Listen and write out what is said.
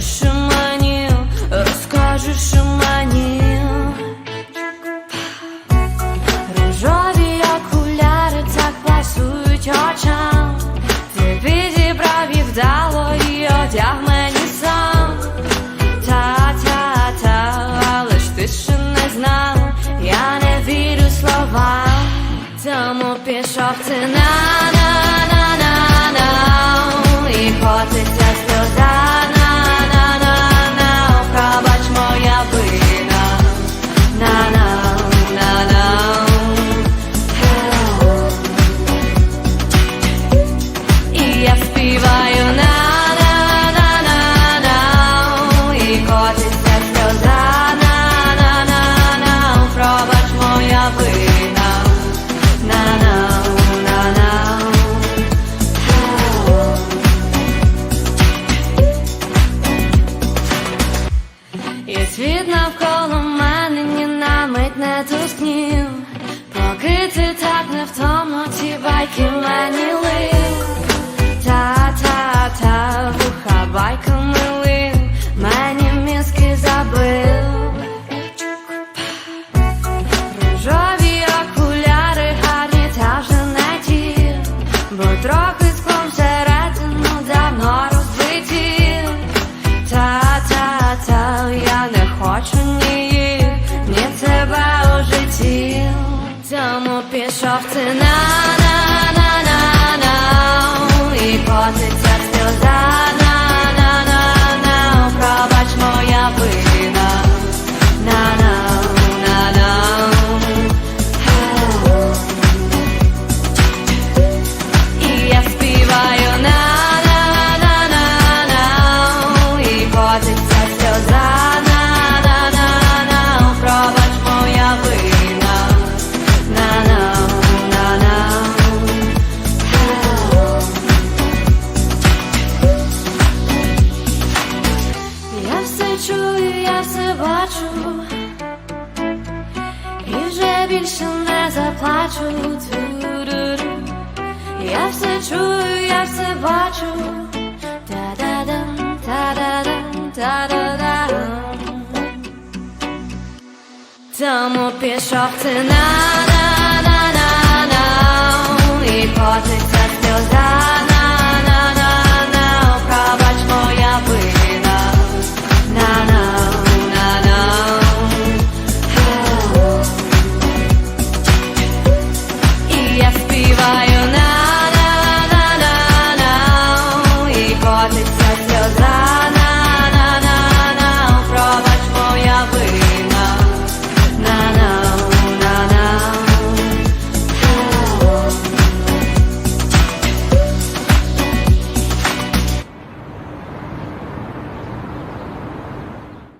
Скажеш мені, розкажеш мені. Рожові окуляри так пасують очам. Ти підібрав їх вдало і одяг мені сам. Та-та-та, але ж ти ще не знав, я не вірю словам, тому пішов ти на І світ навколо мене ні на мить не тускнів, поки ти так невтомно пішов. Ти більше не заплачу. Я все чую, я все бачу. Та-да-дам, та-да-дам, та-да-дам. Тому пішов ти на promise